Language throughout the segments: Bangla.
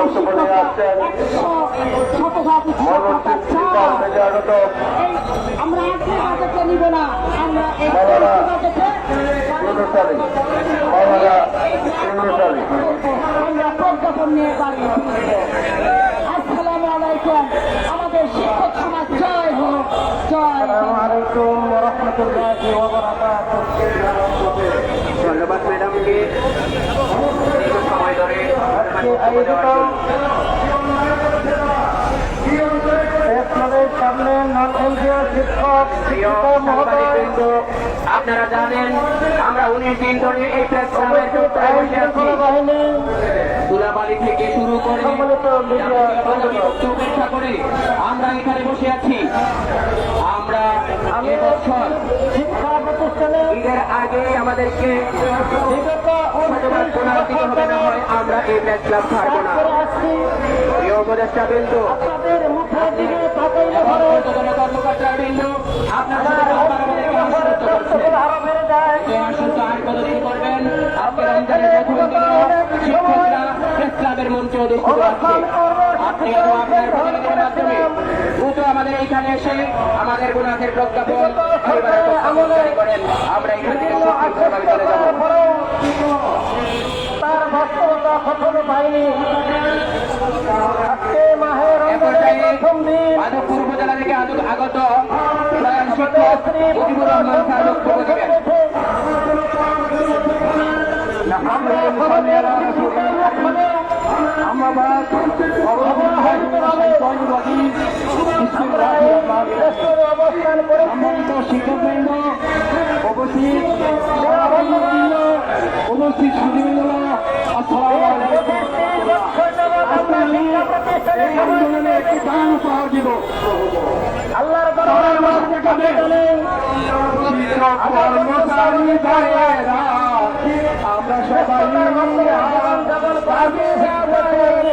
বক্তব্য নিয়ে আসছেন থেকে আগত আমরা নিব না আমরা প্রজ্ঞাপন নিয়ে বাড়ি আসসালামু আলাইকুম ধন্যবাদ ম্যাডামকে সময় ধরে আপনারা জানেন আমরা উনিশ দিন ধরে এই বাহিনী তুলাবাড়ি থেকে শুরু করে উপেক্ষা করে আমরা এখানে বসে আছি। আমরা এবছর ঈদের আগে আমাদেরকে আমরা এই প্রেস ক্লাব ছাড়বো না। প্রিয় উপদেষ্টা বিন্দু রমজানের প্রথম শিক্ষকরা আমাদের এইখানে এসে আমাদের গুণাথের প্রজ্ঞাপন করেন আমরা এখান থেকে উপজেলা থেকে আগত করে সম্মানিত শিক্ষকবৃন্দ উপস্থিত উপস্থিত এই আন্দোলনে একটি উপহার দিব আল্লাহর আমরা সবাই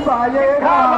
আমার কর্মচারী ভাইয়েরা আমরা সবাই মিলে